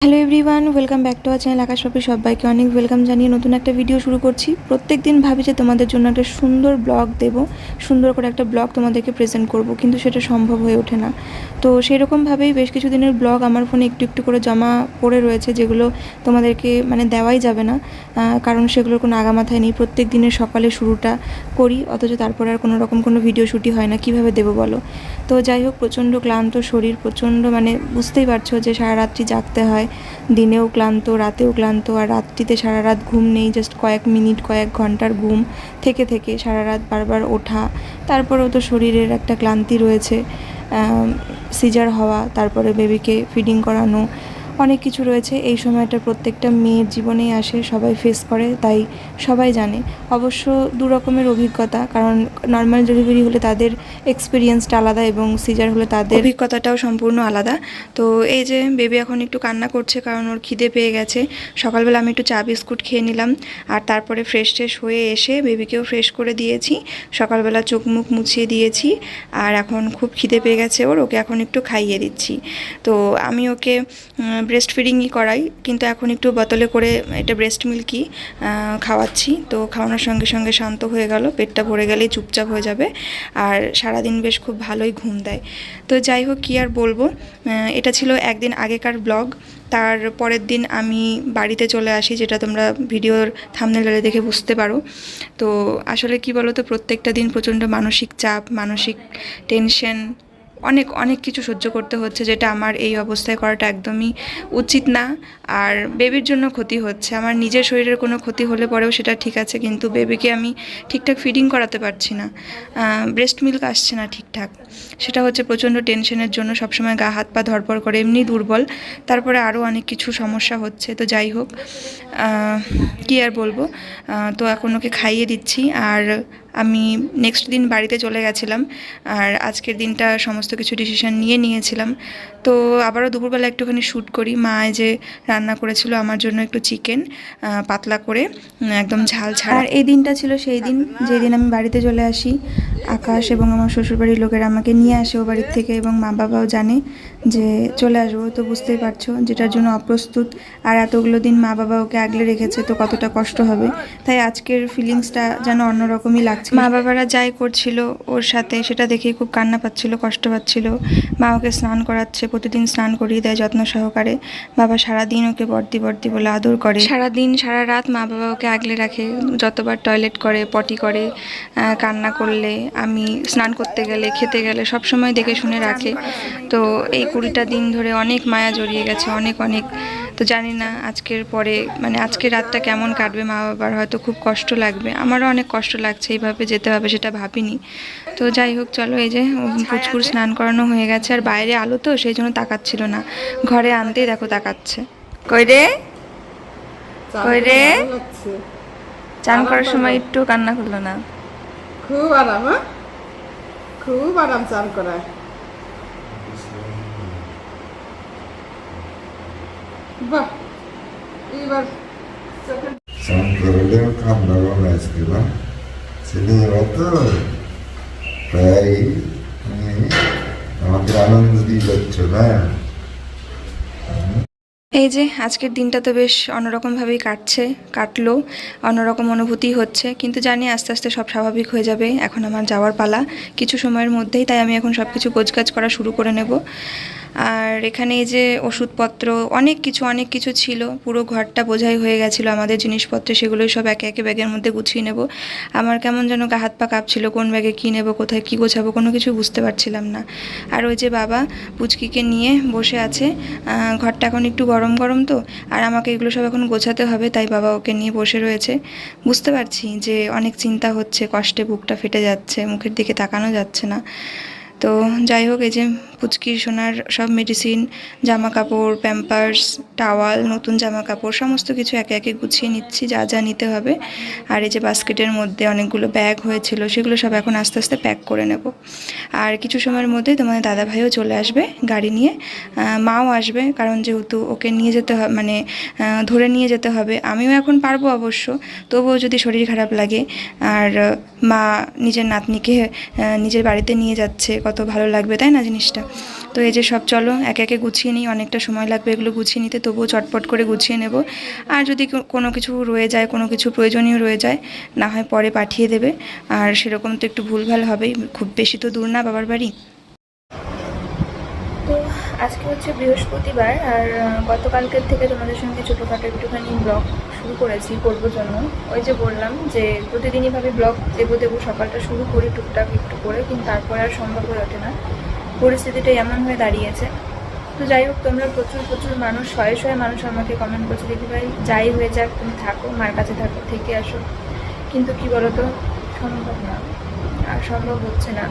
Hello everyone, welcome back to our channel Akash Papi সবাইকে অনেক welcome জানিয়ে নতুন একটা ভিডিও শুরু করছি। প্রত্যেক দিন ভাবি যে তোমাদের জন্য একটা সুন্দর ব্লগ দেব, সুন্দর করে একটা ব্লগ তোমাদেরকে প্রেজেন্ট করব, কিন্তু সেটা সম্ভব হয়ে ওঠে না। তো সেরকমভাবেই বেশ কিছু দিনের ব্লগ আমার ফোনে একটু একটু করে জমা পড়ে রয়েছে, যেগুলো তোমাদেরকে মানে দেওয়াই যাবে না কারণ সেগুলোর কোনো আগামাথায় নেই। প্রত্যেক দিনের সকালে শুরুটা করি, অথচ তারপর আর কোনো রকম কোনো ভিডিও শ্যুটই হয় না, কীভাবে দেবো বলো? তো যাই হোক, প্রচণ্ড ক্লান্ত শরীর, প্রচণ্ড মানে বুঝতেই পারছ যে সারা রাত্রি জাগতে হয় দিনেও ক্লান্ত, রাতেও ক্লান্ত, আর রাত্রিতে সারা রাত ঘুম নেই জাস্ট কয়েক মিনিট, কয়েক ঘণ্টার ঘুম থেকে থেকে সারা রাত বারবার ওঠা। তারপরেও তো শরীরের একটা ক্লান্তি রয়েছে সিজার হওয়া, তারপরে বেবিকে ফিডিং করানো অনেক কিছু রয়েছে। এই সময়টা প্রত্যেকটা মেয়ের জীবনেই আসে, সবাই ফেস করে, তাই সবাই জানে। অবশ্য দু রকমের অভিজ্ঞতা, কারণ নর্মাল ডেলিভারি হলে তাদের এক্সপিরিয়েন্সটা আলাদা এবং সিজার হলে তাদের অভিজ্ঞতাটাও সম্পূর্ণ আলাদা। তো এই যে বেবি এখন একটু কান্না করছে, কারণ ওর খিদে পেয়ে গেছে। সকালবেলা আমি একটু চা, বিস্কুট খেয়ে নিলাম আর তারপরে ফ্রেশ ট্রেশ হয়ে এসে বেবিকেও ফ্রেশ করে দিয়েছি। সকালবেলা চোখ মুখ মুছিয়ে দিয়েছি আর এখন খুব খিদে পেয়ে গেছে ওর, ওকে এখন একটু খাইয়ে দিচ্ছি। তো আমি ওকে ব্রেস্ট ফিডিংই করাই, কিন্তু এখন একটু বোতলে করে এটা ব্রেস্ট মিল্কই খাওয়াচ্ছি। তো খাওয়ানোর সঙ্গে সঙ্গে শান্ত হয়ে গেল, পেটটা ভরে গেলেই চুপচাপ হয়ে যাবে, আর সারাদিন বেশ খুব ভালোই ঘুম দেয়। তো যাই হোক, কী আর বলব? এটা ছিল একদিন আগেকার ব্লগ তার পরের দিন আমি বাড়িতে চলে আসি, যেটা তোমরা ভিডিওর থামনেলে দেখে বুঝতে পারো। তো আসলে কি বলো তো প্রত্যেকটা দিন প্রচণ্ড মানসিক চাপ, মানসিক টেনশন অনেক অনেক কিছু সহ্য করতে হচ্ছে যেটা আমার এই অবস্থায় করাটা একদমই উচিত না। আর বেবির জন্য ক্ষতি হচ্ছে। আমার নিজের শরীরের কোনো ক্ষতি হলে পরেও সেটা ঠিক আছে, কিন্তু বেবিকে আমি ঠিকঠাক ফিডিং করাতে পারছি না। ব্রেস্ট মিল্ক আসছে না ঠিকঠাক। সেটা হচ্ছে প্রচণ্ড টেনশনের জন্য সবসময় গা, হাত, পা ধরপড় করে এমনি দুর্বল। তারপরে আরও অনেক কিছু সমস্যা হচ্ছে, তো যাই হোক কি আর বলব? তো এখন ওকে খাইয়ে দিচ্ছি। আর আমি নেক্সট দিন বাড়িতে চলে গেছিলাম আর আজকের দিনটা সমস্ত কিছু ডিসিশন নিয়ে নিয়েছিলাম। তো আবারও দুপুরবেলা একটুখানি শ্যুট করি। মা যে রান্না করেছিল আমার জন্য একটু চিকেন পাতলা করে একদম ঝাল ছাড়া। আর এই দিনটা ছিল সেই দিন যেদিন আমি বাড়িতে চলে আসি। আকাশ এবং আমার শ্বশুরবাড়ির লোকেরা আমাকে নিয়ে আসে ও বাড়ির থেকে এবং মা বাবাও জানে যে চলে আসব। তো বুঝতেই পারছ যেটার জন্য অপ্রস্তুত। আর এতগুলো দিন মা বাবা ওকে আগলে রেখেছে তো কতটা কষ্ট হবে। তাই আজকের ফিলিংসটা যেন অন্যরকমই লাগছে। মা বাবারা যাই করছিল ওর সাথে সেটা দেখে খুব কান্না পাচ্ছিল কষ্ট পাচ্ছিল। মা ওকে স্নান করাচ্ছে প্রতিদিন স্নান করিয়ে দেয় যত্ন সহকারে। বাবা সারাদিন ওকে বর্দি বর্দি বলে আদর করে। সারাদিন সারা রাত মা বাবা ওকে আগলে রাখে যতবার টয়লেট করে পটি করে কান্না করলে আমি স্নান করতে গেলে খেতে গেলে সব সময় দেখে শুনে রাখে। তো এই কুড়িটা দিন ধরে অনেক মায়া জড়িয়ে গেছে অনেক অনেক। তো জানি না আজকের পরে মানে আজকের রাতটা কেমন কাটবে মা বাবার হয়তো খুব কষ্ট লাগবে। আমারও অনেক কষ্ট লাগছে এইভাবে যেতে হবে সেটা ভাবিনি। তো যাই হোক, চলো এই যে পুচকুর স্নান করানো হয়ে গেছে। আর বাইরে আলো তো, সেই জন্য তাকাচ্ছিল না। ঘরে আনতেই দেখো তাকাচ্ছে। কই রে? কই রে? চান করার সময় একটু কান্না করল না? খুব আরাম হ্যাঁ? খুব আরাম চান করায়। বাহ এবার চোখে স্নান করলেও কান্না পাবে আজকে তো প্রায় আমাকে আনন্দ দিয়ে যাচ্ছ না এই যে আজকের দিনটা তো বেশ অন্যরকমভাবেই কাটছে কাটলো অন্যরকম অনুভূতি হচ্ছে। কিন্তু জানি আস্তে আস্তে সব স্বাভাবিক হয়ে যাবে এখন আমার যাওয়ার পালা। কিছু সময়ের মধ্যেই তাই আমি এখন সব কিছু গোছগাছ করা শুরু করে নেব। আর এখানে এই যে ওষুধপত্র, অনেক কিছু অনেক কিছু ছিল। পুরো ঘরটা বোঝাই হয়ে গেছিল, আমাদের জিনিসপত্র সেগুলোই সব একে একে ব্যাগের মধ্যে গুছিয়ে নেব। আমার কেমন যেন গা হাত পা কাঁপছিল, কোন ব্যাগে কী নেব, কোথায় কী গোছাবো, কোনো কিছু বুঝতে পারছিলাম না। আর ওই যে বাবা পুচকিকে নিয়ে বসে আছে ঘরটা এখন একটু গরম গরম তো, আর আমাকে এগুলো সব এখন গোছাতে হবে, তাই বাবা ওকে নিয়ে বসে রয়েছে। বুঝতে পারছি যে অনেক চিন্তা হচ্ছে, কষ্টে বুকটা ফেটে যাচ্ছে, মুখের দিকে তাকানো যাচ্ছে না। তো যাই হোক, এই যে পুচকির সোনার সব মেডিসিন জামা কাপড় প্যাম্পার্স টাওয়াল নতুন জামা কাপড় সমস্ত কিছু একে একে গুছিয়ে নিচ্ছি, যা যা নিতে হবে। আর এই যে বাস্কেটের মধ্যে অনেকগুলো ব্যাগ হয়েছিল, সেগুলো সব এখন আস্তে আস্তে প্যাক করে নেব। আর কিছু সময়ের মধ্যে তোমাদের দাদা ভাইও চলে আসবে গাড়ি নিয়ে। মাও আসবে, কারণ যেহেতু ওকে নিয়ে যেতে হবে মানে ধরে নিয়ে যেতে হবে। আমিও এখন পারব অবশ্য, তবুও যদি শরীর খারাপ লাগে, আর মা নিজের নাতনিকে নিজের বাড়িতে নিয়ে যাচ্ছে, কত ভালো লাগবে, তাই না জিনিসটা? তো এই যে সব চলো, একে একে গুছিয়ে নিই, অনেকটা সময় লাগবে এগুলো গুছিয়ে নিতে, তবুও চটপট করে গুছিয়ে নেব। আর যদি কোনো কিছু রয়ে যায়, কোনো কিছু প্রয়োজনীয় রয়ে যায়, না হয় পরে পাঠিয়ে দেবে। আর সেরকম তো একটু ভুলভাল হবেই, খুব বেশি তো দূর না বাবার বাড়ি। তো আজকে হচ্ছে বৃহস্পতিবার, আর গতকালকের থেকে তোমাদের সঙ্গে ছোটোখাটো একটুখানি ব্লগ শুরু করেছি, করব জন্য। ওই যে বললাম যে, প্রতিদিনই ভাবে ব্লগ দেবো দেবো, সকালটা শুরু করি টুকটাক একটু করে, কিন্তু তারপরে আর সম্ভব হয়ে ওঠে না। পরিস্থিতিটা এমন হয়ে দাঁড়িয়েছে। তো যাই হোক, তোমরা প্রচুর প্রচুর মানুষ, শয়ে শয়ে মানুষ আমাকে কমেন্ট করছে, দিদি ভাই, যাই হয়ে যাক, তুমি থাকো, মার কাছে থাকো, থেকে আসো। কিন্তু কি বলতো, সম্ভব না, আর সম্ভব হচ্ছে না।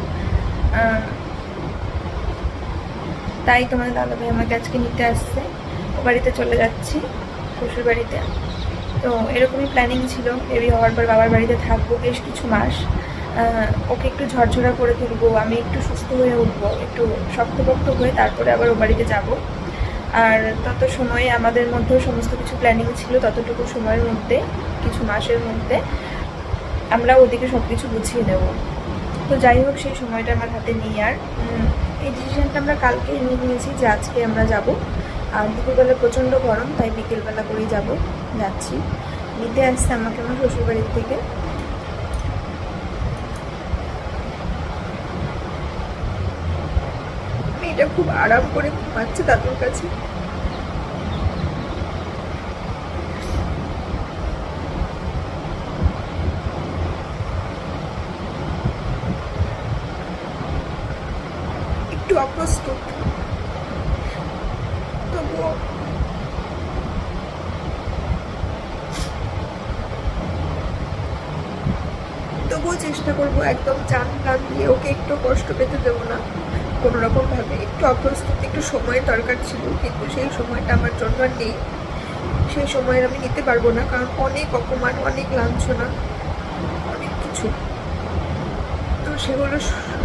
তাই তোমাদের দাদা ভাই আমাকে আজকে নিতে আসছে। বাড়িতে চলে যাচ্ছি, শ্বশুর বাড়িতে। তো এরকমই প্ল্যানিং ছিল বেবি হওয়ার পর বাবার বাড়িতে থাকব বেশ কিছু মাস। ওকে একটু ঝরঝরা করে তুলবো, আমি একটু সুস্থ হয়ে উঠবো, একটু শক্তপক্ত হয়ে তারপরে আবার ও বাড়িতে যাব। আর তত সময়ে আমাদের মধ্যেও সমস্ত কিছু প্ল্যানিং ছিল ততটুকু সময়ের মধ্যে, কিছু মাসের মধ্যে, আমরা ওদিকে সব কিছু গুছিয়ে নেব। তো যাই হোক, সেই সময়টা আমার হাতে নেই আর। এই ডিসিশনটা আমরা কালকে নিয়ে নিয়েছি যে আজকে আমরা যাব। আর দুপুরবেলা প্রচণ্ড গরম, তাই বিকেলবেলা করেই যাব, যাচ্ছি। নিতে আসছে আমাকে আমার শ্বশুরবাড়ির থেকে। মেয়েটা খুব আরাম করে ঘুমাচ্ছে দাদুর কাছে। একটু অপ্রস্তুত। তবুও তবুও চেষ্টা করব একদম চান প্রাণ দিয়ে ওকে একটু কষ্ট পেতে দেবো না। কোনো রকমভাবে একটু অপ্রস্তুত, একটু সময়ের দরকার ছিল, কিন্তু সেই সময়টা আমার জন্য আর নেই। সেই সময়ের আমি নিতে পারব না, কারণ অনেক অপমান, অনেক লাঞ্ছনা, অনেক কিছু। তো সেগুলো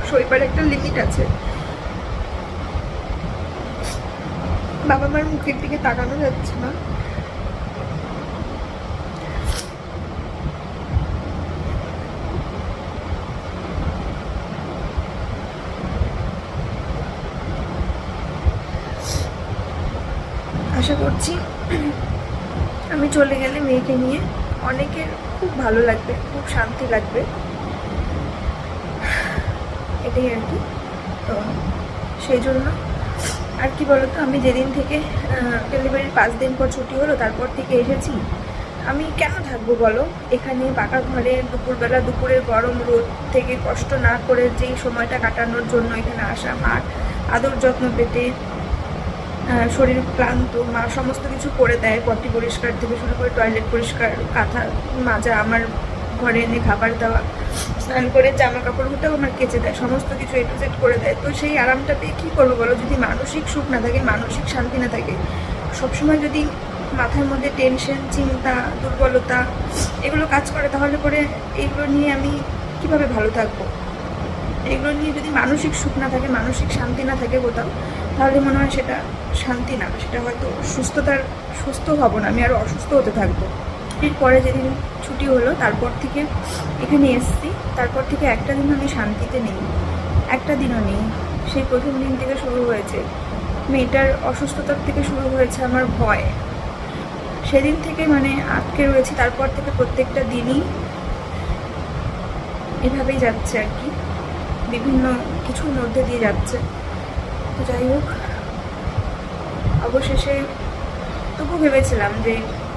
সইবার একটা লিমিট আছে। বাবা মার মুখের দিকে তাকানো যাচ্ছে না আশা করছি আমি চলে গেলে মেয়েকে নিয়ে অনেকের খুব ভালো লাগবে, খুব শান্তি লাগবে। এটাই আর কি। তো সেই জন্য আর কি বলতো, আমি যেদিন থেকে ডেলিভারির পাঁচ দিন পর ছুটি হলো, তারপর থেকে এসেছি। আমি কেন থাকব বলো? এখানে পাকা ঘরে দুপুরবেলা দুপুরের গরম রোদ থেকে কষ্ট না করে যেই সময়টা কাটানোর জন্য এখানে আসা, মার আদর যত্ন পেতে শরীর ক্লান্ত, মা সমস্ত কিছু করে দেয়, পটি পরিষ্কার থেকে শুরু করে টয়লেট পরিষ্কার, কাঁথা মাজা, আমার ঘরে এনে খাবার দেওয়া, স্নান করে জামা কাপড়গুলোও আমার কেচে দেয়, সমস্ত কিছু এ টু জেড করে দেয়। তো সেই আরামটা পেয়ে কী করব বলো? যদি মানসিক সুখ না থাকে, মানসিক শান্তি না থাকে, সবসময় যদি মাথার মধ্যে টেনশন চিন্তা, দুর্বলতা, এগুলো কাজ করে, তাহলে পরে এগুলো নিয়ে আমি কীভাবে ভালো থাকব? এগুলো নিয়ে যদি মানসিক সুখ না থাকে, মানসিক শান্তি না থাকে কোথাও, তাহলে মনে হয় সেটা শান্তি না। সেটা হয়তো সুস্থতার, সুস্থ হব না, আমি আরও অসুস্থ হতে থাকব। এর পরে যেদিন ছুটি হলো, তারপর থেকে এখানে এসছি। তারপর থেকে একটা দিন আমি শান্তিতে নেই, একটা দিনও নেই। সেই প্রথম দিন থেকে শুরু হয়েছে। মেয়েটার অসুস্থতার থেকে শুরু হয়েছে আমার ভয়। সেদিন থেকে মানে আটকে রয়েছি, তারপর থেকে প্রত্যেকটা দিনই এভাবেই যাচ্ছে আর কি। বিভিন্ন কিছুর মধ্যে দিয়ে যাচ্ছে। তো যাই হোক, অবশেষে তবু ভেবেছিলাম যে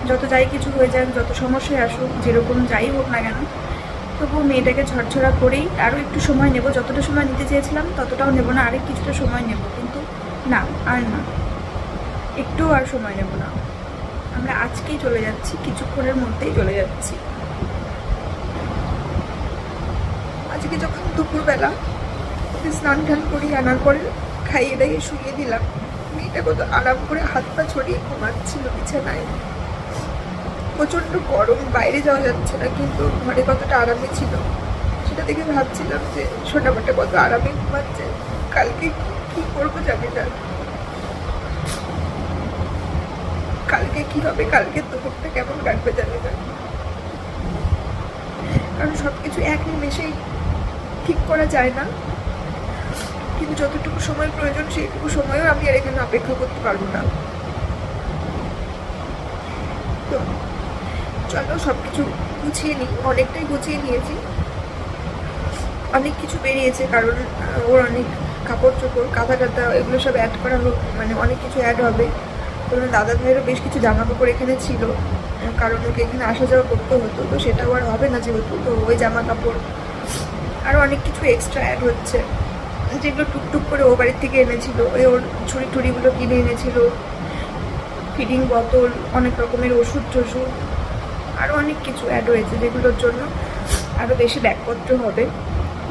যত যাই কিছু হয়ে যাক, যত সমস্যায় আসুক, যেরকম যাই হোক না কেন তবু মেয়েটাকে ঝরঝরা করেই আরও একটু সময় নেব। যতটা সময় নিতে চেয়েছিলাম, ততটাও নেব না, আরেক কিছুটা সময় নেব। কিন্তু না, আর না একটু আর সময় নেব না। আমরা আজকেই চলে যাচ্ছি, কিছুক্ষণের মধ্যেই চলে যাচ্ছি। আজকে যখন দুপুরবেলা স্নান টান করি আনার পরে খাইয়ে দাইয়ে শুয়ে দিলাম মেয়েটা কত আরাম করে হাত পা ছড়িয়ে ঘুমাচ্ছিল বিছানায়। প্রচণ্ড গরম, বাইরে যাওয়া যাচ্ছে না, কিন্তু ঘরে কতটা আরামে ছিল সেটা দেখে ভাবছিলাম যে সোনামাটা কত আরামে ঘুমাচ্ছে, কালকে কি- কি করব জানি না। কালকে কি হবে, কালকে দুপুরটা কেমন কাটবে জানি না। কারণ সব কিছু এক নিমেষেই ঠিক করা যায় না। কিন্তু যতটুকু সময় প্রয়োজন, সেইটুকু সময়ও আমি আর এখানে অপেক্ষা করতে পারব না। তো, চলো সব কিছু গুছিয়ে নিই। অনেকটাই গুছিয়ে নিয়েছি। অনেক কিছু বেরিয়েছে, কারণ ওর অনেক কাপড় চোপড় কাঁথা টাথা এগুলো সব অ্যাড করা হোক মানে অনেক কিছু অ্যাড হবে। কারণ দাদা ভাইয়েরও বেশ কিছু জামা কাপড় এখানে ছিল। কারণ ওকে এখানে আসা যাওয়া করতে হতো, তো সেটাও আর হবে না যেহেতু, তো ওই জামা কাপড় আরও অনেক কিছু এক্সট্রা অ্যাড হচ্ছে। যেগুলো টুকটুক করে ও বাড়ির থেকে এনেছিল, ওই ওর ছুরি টুরিগুলো কিনে এনেছিল। ফিডিং বোতল অনেক রকমের ওষুধ টষুধ আরও অনেক কিছু অ্যাড হয়েছে যেগুলোর জন্য আরও বেশি ব্যাগপত্র হবে।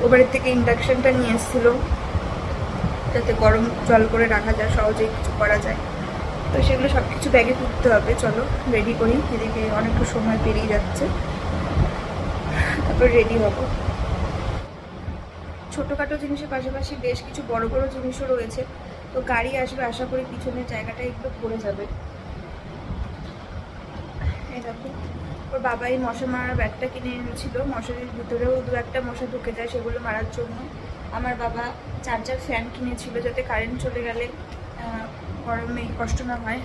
ও বাড়ির থেকে ইন্ডাকশানটা নিয়ে এসেছিল, যাতে গরম জল করে রাখা যায়, সহজেই কিছু করা যায়। তো সেগুলো সব কিছু ব্যাগে তুলতে হবে, চলো রেডি করি। এদিকে অনেকটা সময় পেরিয়ে যাচ্ছে। তারপর রেডি হব। ছোটোখাটো জিনিসের পাশাপাশি বেশ কিছু বড় বড় জিনিসও রয়েছে। তো গাড়ি আসবে, আশা করি পিছনের জায়গাটা একটু পড়ে যাবে। ওর বাবা এই মশা মারার ব্যাগটা কিনে এনেছিল। মশারির ভিতরেও দু একটা মশা ঢুকে যায় সেগুলো মারার জন্য। আমার বাবা চার্জার ফ্যান কিনেছিল যাতে কারেন্ট চলে গেলে গরমে কষ্ট না হয়।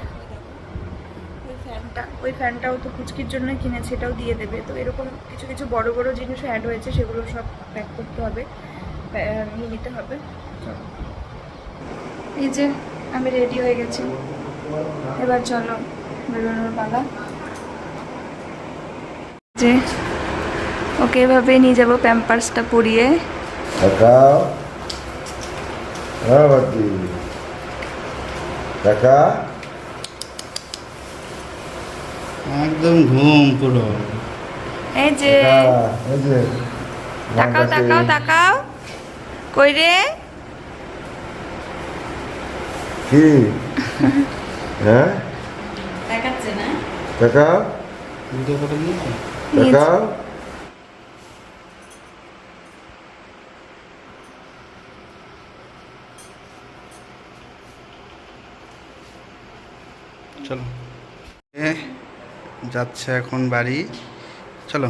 ওই ফ্যানটা, ওই ফ্যানটাও তো কুচকির জন্য কিনেছে, এটাও দিয়ে দেবে। তো এরকম কিছু কিছু বড় বড় জিনিসও অ্যাড হয়েছে, সেগুলো সব প্যাক করতে হবে। নিয়ে নিতে হবে। এই যে আমি রেডি হয়ে গেছি। এবার চলো বেরোনোর পালা। যে ওকে এভাবে নিয়ে যাব প্যাম্পার্সটা পরিয়ে। তাকাও হ্যাঁ একদম ঘুম পুরো। এই যে। তাকাও তাকাও তাকাও। কই রে? কি? হ্যাঁ? দেখাচ্ছে না? টাকাও ভিডিও করে। চলো। যাচ্ছে এখন বাড়ি। চলো।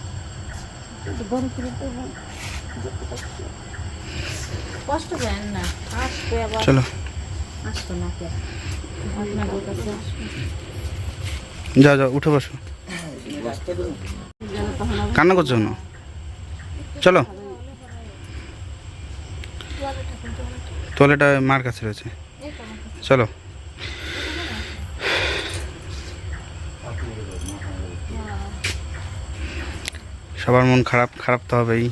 কষ্ট দেন না আসবে আবার। চলো। আসতো না কে? যাও যাও উঠে বসো। কান্না করছ না চলো। তোয়ালেটা মার কাছে রয়েছে। চলো। সবার মন খারাপ খারাপ তো হবেই।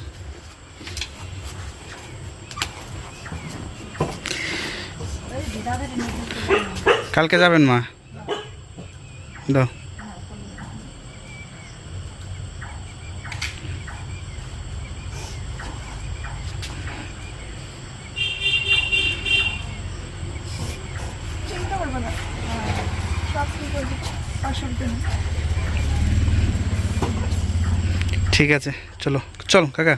কালকে যাবেন মা? দাও চিন্তা করব না সব ঠিক হয়ে যাবে অসুবিধা নেই ঠিক আছে চলো। চলো কাকা।